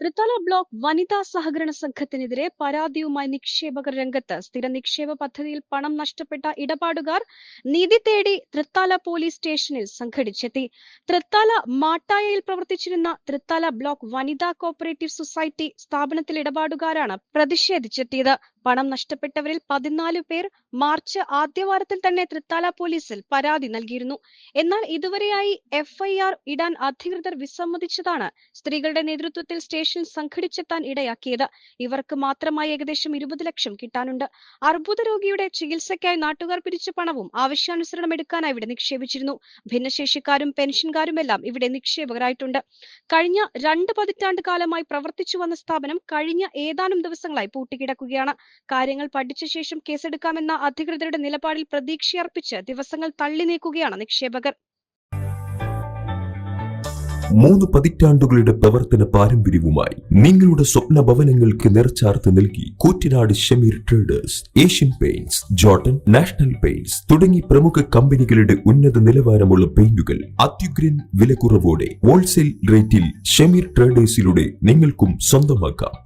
Thrithala block വനിതാ സഹകരണ സംഘത്തിനെതിരെ പരാതിയുമായി നിക്ഷേപകർ രംഗത്ത്. സ്ഥിര നിക്ഷേപ പദ്ധതിയിൽ പണം നഷ്ടപ്പെട്ട ഇടപാടുകാർ നീതി തേടി തൃത്താല പോലീസ് സ്റ്റേഷനിൽ സംഘടിച്ചെത്തി. തൃത്താല മാട്ടായയിൽ പ്രവർത്തിച്ചിരുന്ന തൃത്താല ബ്ലോക്ക് വനിതാ കോപ്പറേറ്റീവ് സൊസൈറ്റി സ്ഥാപനത്തിൽ ഇടപാടുകാരാണ് പ്രതിഷേധിച്ചെത്തിയത്. പണം നഷ്ടപ്പെട്ടവരിൽ പതിനാല് പേർ മാർച്ച് ആദ്യവാരത്തിൽ തന്നെ തൃത്താല പോലീസിൽ പരാതി നൽകിയിരുന്നു. എന്നാൽ ഇതുവരെയായി എഫ്ഐആർ ഇടാൻ അധികൃതർ വിസമ്മതിച്ചതാണ് സ്ത്രീകളുടെ നേതൃത്വത്തിൽ സ്റ്റേഷൻ സംഘടിച്ചെത്താൻ ഇടയാക്കിയത്. ഇവർക്ക് മാത്രമായി ഏകദേശം ഇരുപത് ലക്ഷം കിട്ടാനുണ്ട്. അർബുദ രോഗിയുടെ ചികിത്സയ്ക്കായി നാട്ടുകാർ പിരിച്ച പണവും ആവശ്യാനുസരണം എടുക്കാനായി ഇവിടെ നിക്ഷേപിച്ചിരുന്നു. ഭിന്നശേഷിക്കാരും പെൻഷൻകാരുമെല്ലാം ഇവിടെ നിക്ഷേപകരായിട്ടുണ്ട്. കഴിഞ്ഞ രണ്ട് പതിറ്റാണ്ട് കാലമായി പ്രവർത്തിച്ചു വന്ന സ്ഥാപനം കഴിഞ്ഞ ഏതാനും ദിവസങ്ങളായി പൂട്ടിക്കിടക്കുകയാണ്. കാര്യങ്ങൾ പഠിച്ച ശേഷം കേസെടുക്കാമെന്ന അധികൃതരുടെ നിലപാടിൽ പ്രതീക്ഷയർപ്പിച്ച് ദിവസങ്ങൾ തള്ളി നീക്കുകയാണ് നിക്ഷേപകർ. മൂന്ന് പതിറ്റാണ്ടുകളുടെ പ്രവർത്തന പാരമ്പര്യവുമായി നിങ്ങളുടെ സ്വപ്ന ഭവനങ്ങൾക്ക് നിറച്ചാർത്ത് നൽകി Koottanad Shameer traders Asian paints Jotun national paints തുടങ്ങി പ്രമുഖ കമ്പനികളുടെ ഉന്നത നിലവാരമുള്ള പെയിന്റുകൾ അത്യുഗ്രൻ വിലക്കുറവോടെ ഹോൾസെയിൽ റേറ്റിൽ ഷമീർ ട്രേഡേഴ്സിലൂടെ നിങ്ങൾക്കും സ്വന്തമാക്കാം.